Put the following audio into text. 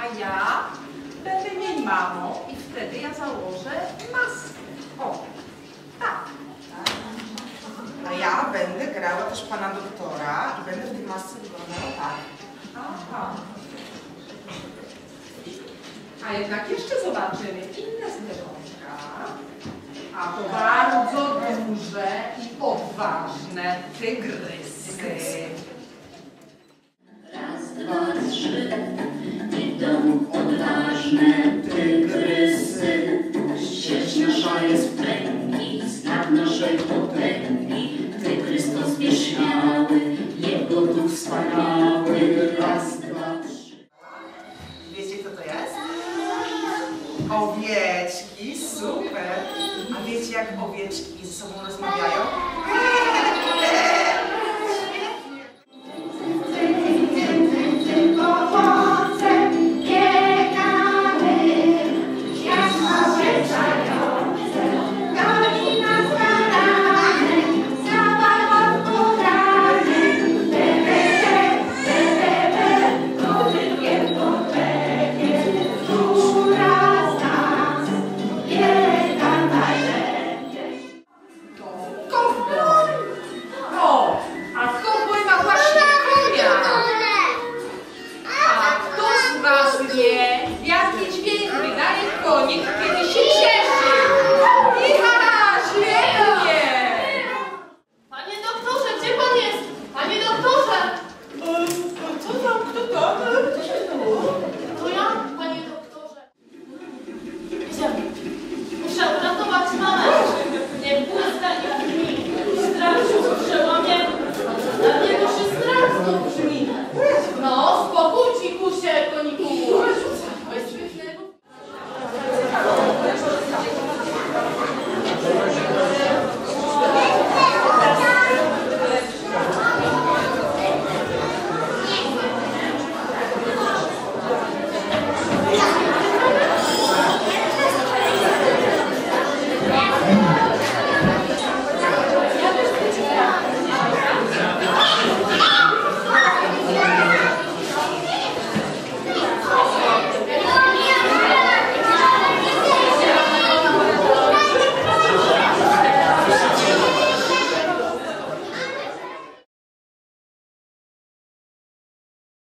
a ja będę jej mamą i wtedy ja założę maskę. O, tak. A ja będę grała też pana doktora i będę w tej masce wyglądała tak. Aha. A jednak jeszcze zobaczymy inne zwierzątka. A to bardzo duże i odważne tygrysy. Raz, dwa, trzy, potęgi. Tygrys to zwierz śmiały, jego duch wspaniały. Raz, dwa, trzy. Wiecie kto to jest? Owieczki, super. A wiecie jak owieczki ze sobą rozmawiają?